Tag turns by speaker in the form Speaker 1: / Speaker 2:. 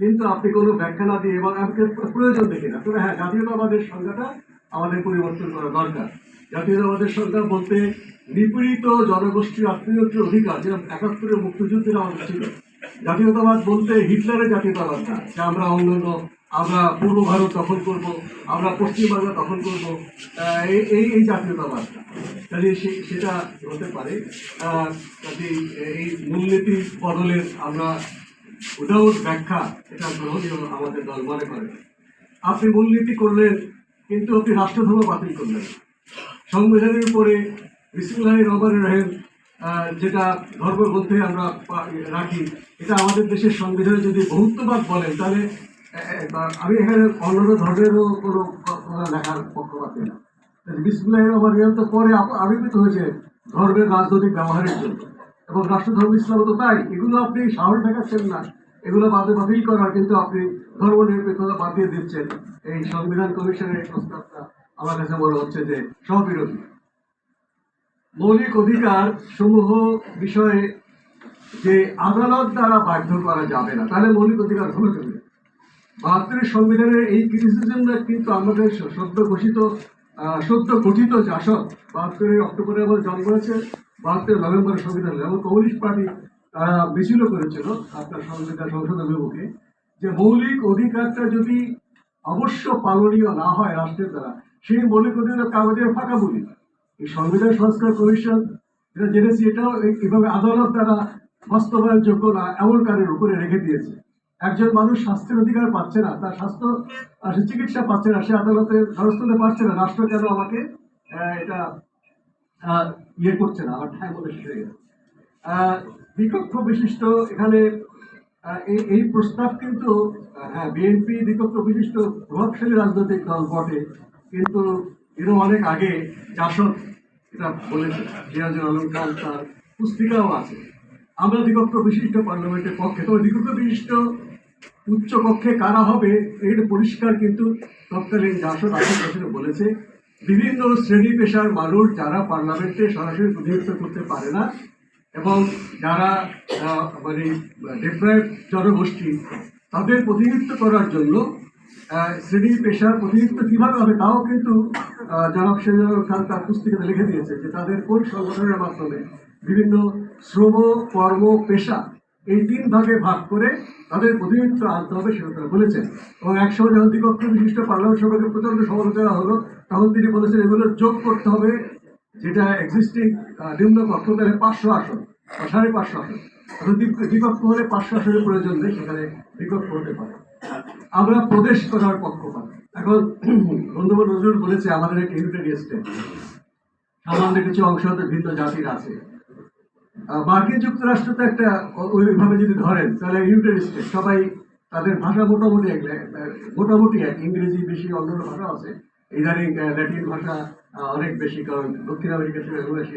Speaker 1: কিন্তু আপনি কোনো ব্যাখ্যা না দিয়ে এবং প্রয়োজন দেখি না। তবে হ্যাঁ জাতীয়তাবাদের সংজ্ঞাটা আমাদের পরিবর্তন করা দরকার। জাতীয়তাবাদের সংজ্ঞা বলতে নিপীড়িত জনগোষ্ঠীর আত্মীয়তার অধিকার, যেরকম একাত্তরের মুক্তিযুদ্ধের আমাদের ছিল। জাতীয়তাবাদ বলতে হিটলারের জাতীয়তাবাদ না, যে আমরা অন্যান্য, আমরা পূর্ব ভারত দখল করব, আমরা পশ্চিম বাংলা দখল করব এই এই জাতীয়তাবাদ কাজে সেটা হতে পারে। কাজে এই মূলনীতি বদলের আমরা উদাউট ব্যাখ্যা এটা গ্রহণীয় আমাদের দল মনে করে। আপনি মূলনীতি করলেন কিন্তু আপনি রাষ্ট্রধর্ম বাতিল করলেন। সংবিধানের উপরে বিসমুল্লাহ রহমান রহিম আহ, যেটা ধর্মগ্রন্থে আমরা রাখি এটা আমাদের দেশের সংবিধানে যদি বহুত্ববাদ বলেন তাহলে আমি এখানে অন্যান্য ধর্মেরও কোনো লেখার পক্ষপাতি না বিসমুল্লাহ রহমান রহিম তো পরে আবির্ভূত হয়েছে ধর্মের রাজনৈতিক ব্যবহারের জন্য। এবং রাষ্ট্রধর্ম ইসলাম তো তাই, এগুলো আপনি সাহস দেখাচ্ছেন না। এগুলো বাদে বাতিল করার কিন্তু আপনি ধর্ম নিরপেক্ষতা বাদ দিয়ে দিচ্ছেন। এই সংবিধান কমিশনের এই প্রস্তাবটা আমার কাছে মনে হচ্ছে যে সবিরোধী মৌলিক অধিকার সমূহ বিষয়ে যে আদালত দ্বারা বাধ্য করা যাবে না, তাহলে মৌলিক অধিকার হলো কেন বাহাত্তরের সংবিধানের এই ক্রিটিসিজমটা কিন্তু আমাদের সদ্য ঘোষিত সদ্য গঠিত জাসদ বাহাত্তরের অক্টোবরে আমার জন্ম হয়েছে। বাহাত্তরের নভেম্বরের সংবিধান এবং কমিউনিস্ট পার্টি তারা মিছিল করেছিল আপনার সংবিধান সংসদ অভিমুখে যে মৌলিক অধিকারটা যদি অবশ্য পালনীয় না হয় রাষ্ট্রের দ্বারা, সেই মৌলিক অধিকার কাগজের ফাঁকা বলি। এই সংবিধান সংস্কার কমিশন এটা জেনেছি, এটাও এইভাবে আদালত দ্বারা বাস্তবায়নযোগ্য না, এমন কাজের উপরে রেখে দিয়েছে। একজন মানুষ স্বাস্থ্যের অধিকার পাচ্ছে না, তার স্বাস্থ্য চিকিৎসা পাচ্ছে না, সে আদালতে তুলতে পারছে না। রাষ্ট্র কেন আমাকে এটা ইয়ে করছে না আমার ঠায় বলে হয়ে গেছে। বিকক্ষ বিশিষ্ট এখানে এই প্রস্তাব কিন্তু হ্যাঁ বিএনপি বিকক্ষ বিশিষ্ট প্রভাবশালী রাজনৈতিক দল বটে, কিন্তু এর অনেক আগে জাসদ এটা বলেছে জিয়াজুল আলম খান তার পুস্তিকাও আছে। আমরা দ্বিকক্ষ বিশিষ্ট পার্লামেন্টের পক্ষে, তবে দ্বিকক্ষ বিশিষ্ট উচ্চ কক্ষে কারা হবে, এটা পরিষ্কার কিন্তু তৎকালীন আগের বছরে বলেছে। বিভিন্ন শ্রেণি পেশার মানুষ যারা পার্লামেন্টে সরাসরি প্রতিনিধিত্ব করতে পারে না এবং যারা মানে ডেপ্রাইভ জনগোষ্ঠী, তাদের প্রতিনিধিত্ব করার জন্য শ্রেণি পেশার প্রতিনিধিত্ব কীভাবে হবে তাও কিন্তু জনাব সেজানুর খান তার পুস্তিকাতে লিখে দিয়েছে যে তাদের কোন সংগঠনের মাধ্যমে বিভিন্ন শ্রম, কর্ম, পেশা এই তিন ভাগে ভাগ করে তাদের প্রতিনিধিত্ব আনতে হবে, সেটা তারা বলেছেন। এবং একসময় যখন দ্বিপক্ষ বিশিষ্ট পার্লামেন্ট সভাকে প্রচণ্ড সমালোচনা হলো, তখন তিনি বলেছেন, এগুলো যোগ করতে হবে যেটা এক্সিস্টিং নিম্ন কক্ষ, তাহলে পাঁচশো আসন, বা সাড়ে পাঁচশো আসন। অর্থাৎ দ্বি- দ্বিকক্ষ হলে পাঁচশো আসনের প্রয়োজন নেই, সেখানে বিকক্ষ হতে পারে। আমরা প্রদেশ করার পক্ষপাত এখন বন্ধুবান নজরুল বলেছে, আমাদের একটা ইউনিটারি স্টেট সামান্য কিছু অংশ হয়তো ভিন্ন জাতির আছে। মার্কিন যুক্তরাষ্ট্র তো একটা ওইভাবে যদি ধরেন, তাহলে ইউনাইটেড স্টেট সবাই তাদের ভাষা মোটামুটি এক মোটামুটি এক, ইংরেজি বেশি অন্য ভাষা আছে। ইদানিং ল্যাটিন ভাষা অনেক বেশি, কারণ দক্ষিণ আমেরিকা থেকে এগুলো এসে